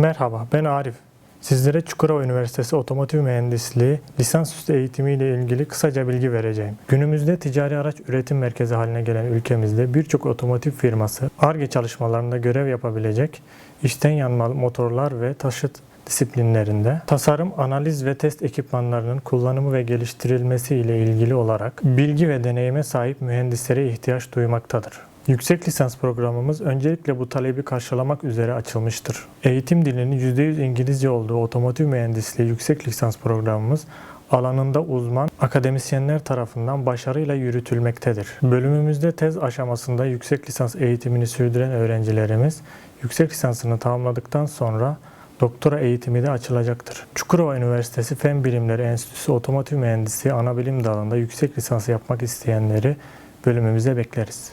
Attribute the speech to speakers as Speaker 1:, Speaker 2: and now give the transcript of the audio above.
Speaker 1: Merhaba, ben Arif. Sizlere Çukurova Üniversitesi Otomotiv Mühendisliği lisansüstü eğitimi ile ilgili kısaca bilgi vereceğim. Günümüzde ticari araç üretim merkezi haline gelen ülkemizde birçok otomotiv firması ARGE çalışmalarında görev yapabilecek içten yanmalı motorlar ve taşıt disiplinlerinde tasarım, analiz ve test ekipmanlarının kullanımı ve geliştirilmesi ile ilgili olarak bilgi ve deneyime sahip mühendislere ihtiyaç duymaktadır. Yüksek lisans programımız öncelikle bu talebi karşılamak üzere açılmıştır. Eğitim dilinin %100 İngilizce olduğu otomotiv mühendisliği yüksek lisans programımız alanında uzman akademisyenler tarafından başarıyla yürütülmektedir. Bölümümüzde tez aşamasında yüksek lisans eğitimini sürdüren öğrencilerimiz yüksek lisansını tamamladıktan sonra doktora eğitimi de açılacaktır. Çukurova Üniversitesi Fen Bilimleri Enstitüsü Otomotiv Mühendisliği Anabilim Dalı'nda yüksek lisans yapmak isteyenleri bölümümüze bekleriz.